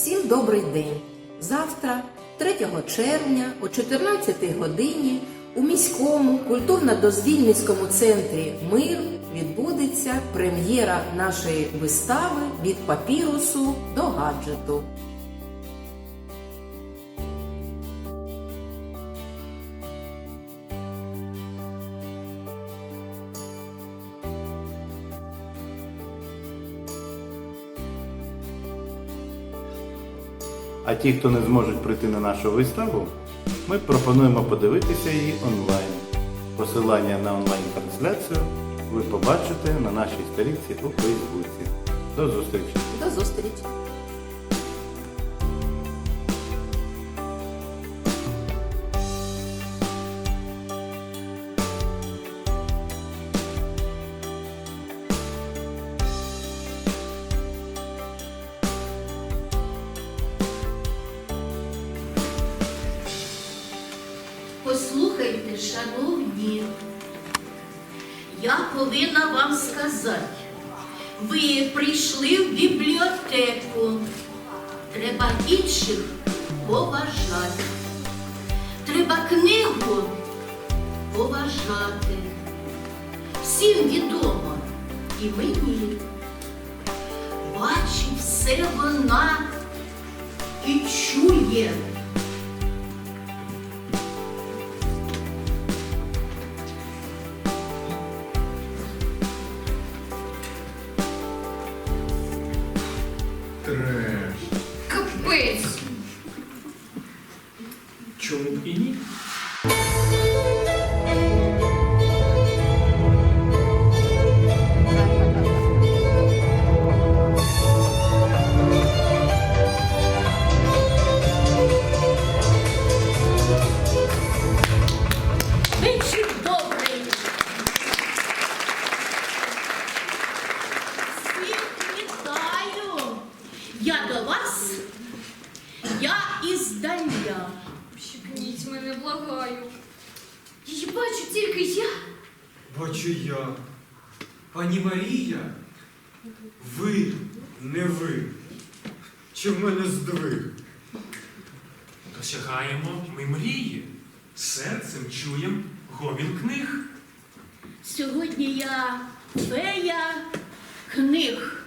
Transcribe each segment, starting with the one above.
Всім добрий день! Завтра, 3 червня, о 14 годині у міському культурно-дозвільницькому центрі Мир відбудеться прем'єра нашої вистави від папірусу до гаджету. Ті, хто не зможуть прийти на нашу виставу, ми пропонуємо подивитися її онлайн. Посилання на онлайн-трансляцію ви побачите на нашій сторінці у Фейсбуці. До зустрічі! До зустрічі! Шановні, я повинна вам сказати, ви прийшли в бібліотеку. Треба інших поважати. Треба книгу поважати. Всім відомо і мені. Бачить все вона і чує. Бачу я. Пані Марія, ви не ви. Чи в мене здвиг? Досягаємо ми мрії. Серцем чуєм гомін книг. Сьогодні я фея книг.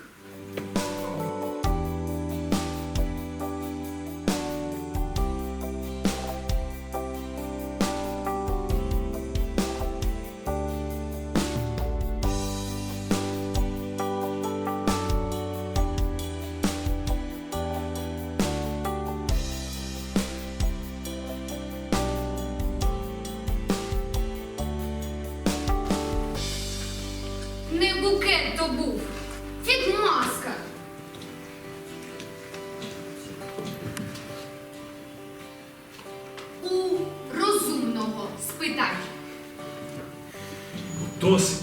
Не букет то був. Відмазка. У розумного спитай. Досить.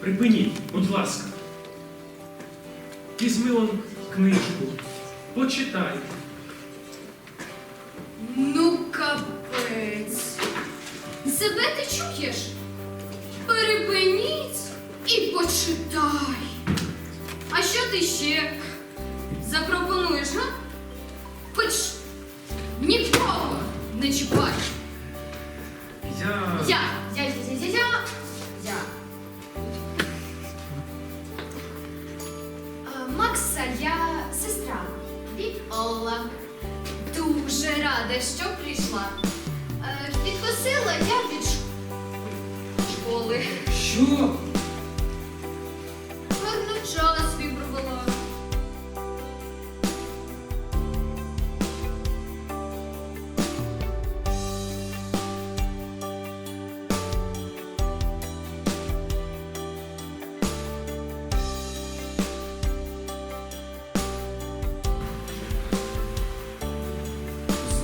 Припиніть, будь ласка. Візьми он книжку. Почитай. Ну, капець. Себе ти чуєш? Перепиніть і почитай. А що ти ще запропонуєш, га? Хоч нікого не чіпай. Я. Я, я, я, я, я, я, я. А, Макса, я сестра. Віола. Дуже рада, що прийшла. Е, Підкосила я від школи. Що?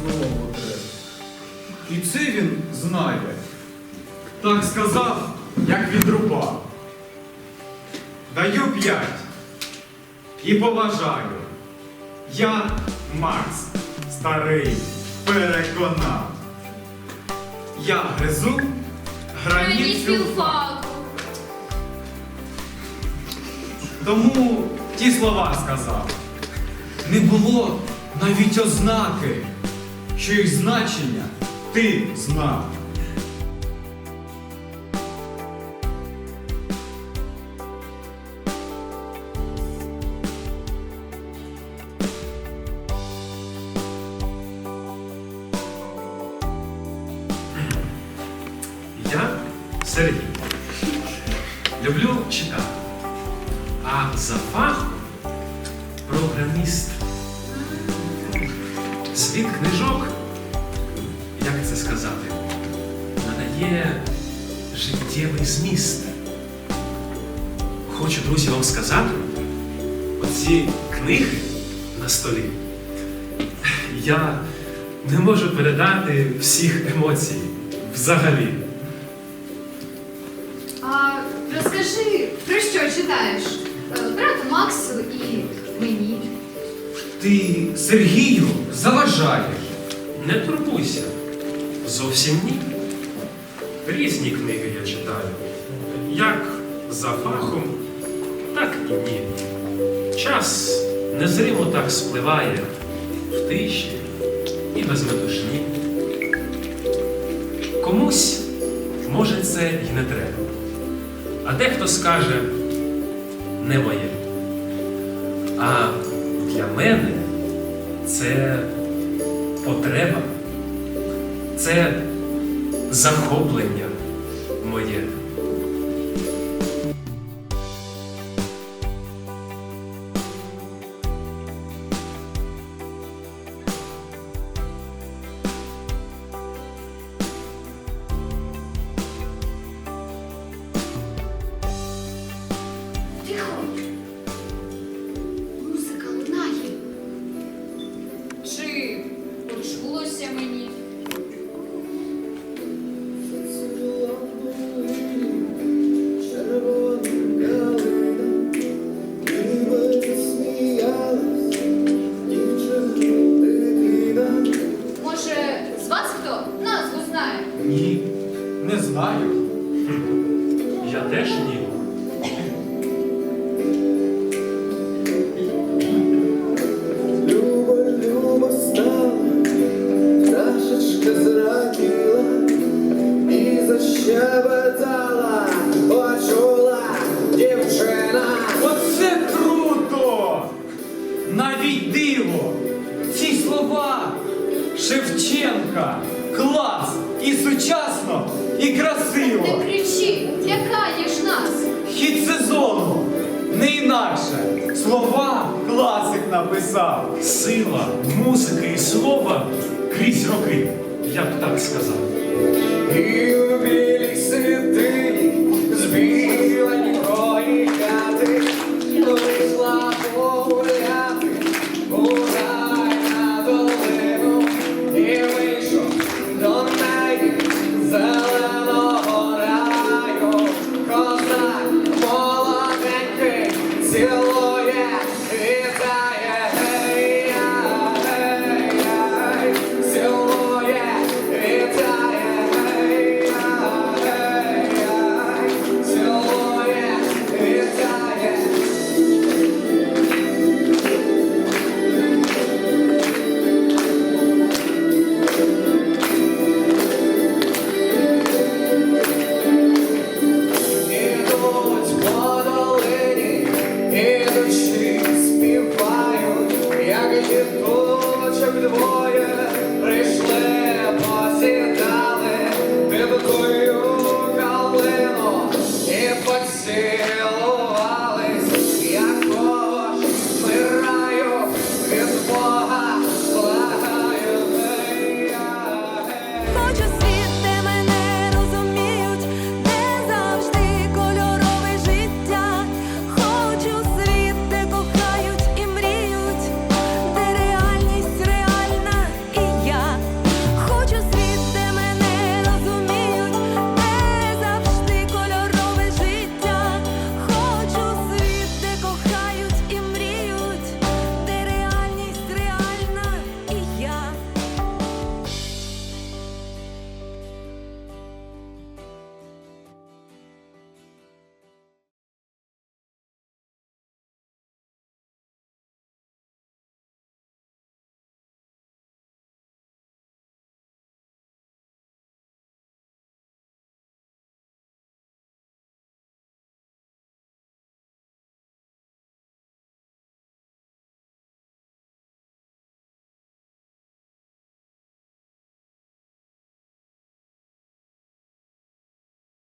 Знову. І це він знає. Так сказав, як відрубав. Даю п'ять. І поважаю. Я Макс, старий, переконав. Я гризу Граніт філфаку. Тому ті слова сказав. не було навіть ознаки, що їх значення ти знав. Я Сергій. Люблю читати. А за фахом програміст. Світ книжок, як це сказати, надає життєвий зміст. Хочу, друзі, вам сказати, оці книги на столі. Я не можу передати всіх емоцій взагалі. А розкажи, про що читаєш? Е, Брату Максу і мені. Ти Сергію заважаєш. Не турбуйся. Зовсім ні. Різні книги я читаю. Як за фахом, так і ні. Час незримо так спливає в тиші і без метушні. Комусь, може, це й не треба. А дехто скаже не моє. А для мене це потреба, це захоплення моє. Шевченка! Клас! І сучасно, і красиво! Не кричи, лякаєш нас. Хід сезону! Не інакше! Слова класик написав! Сила музики і слова крізь роки, я б так сказав. І